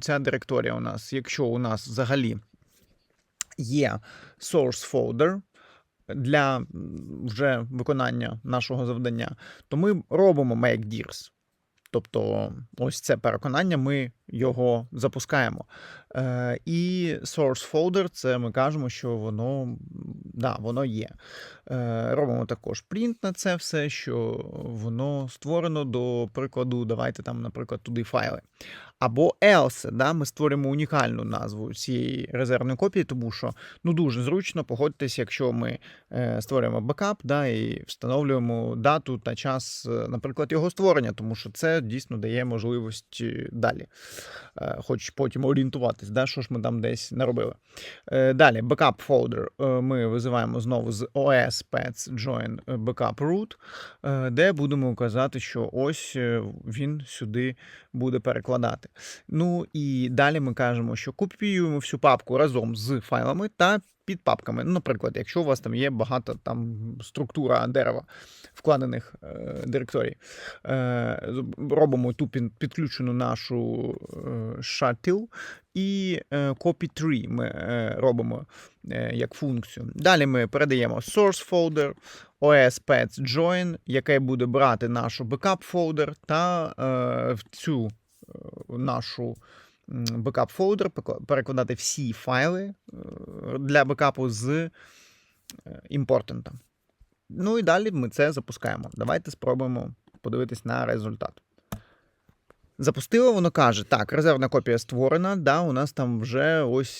ця директорія у нас, якщо у нас взагалі є source folder для вже виконання нашого завдання, то ми робимо make dirs. Тобто, ось це переконання, ми його запускаємо. Е, і source folder, це ми кажемо, що воно, да, воно є. Е, робимо також print на це все, що воно створено до прикладу. Давайте там, наприклад, туди файли. Або else, да, ми створимо унікальну назву цієї резервної копії, тому що ну дуже зручно, погодьтесь, якщо ми е, створюємо бекап да, і встановлюємо дату та час, е, наприклад, його створення, тому що це дійсно дає можливість далі, е, хоч потім орієнтуватись, да, що ж ми там десь наробили. Е, Далі, backup folder е, ми визиваємо знову з OS pets join backup root, е, де будемо указати, що ось е, він сюди буде перекладати. Ну і далі ми кажемо, що копіюємо всю папку разом з файлами та під папками. Ну, наприклад, якщо у вас там є багато там структура дерева вкладених е, директорій, е, робимо ту підключену нашу е, і е, copy tree ми е, робимо е, як функцію. Далі ми передаємо source folder, OS pets join, яке буде брати нашу backup folder та е, в цю е, нашу м, фолдер, перекладати всі файли е, для бекапу з е, імпортента. Ну і далі ми це запускаємо. Давайте спробуємо подивитись на результат. Запустило, воно каже: так, резервна копія створена, да, у нас там вже ось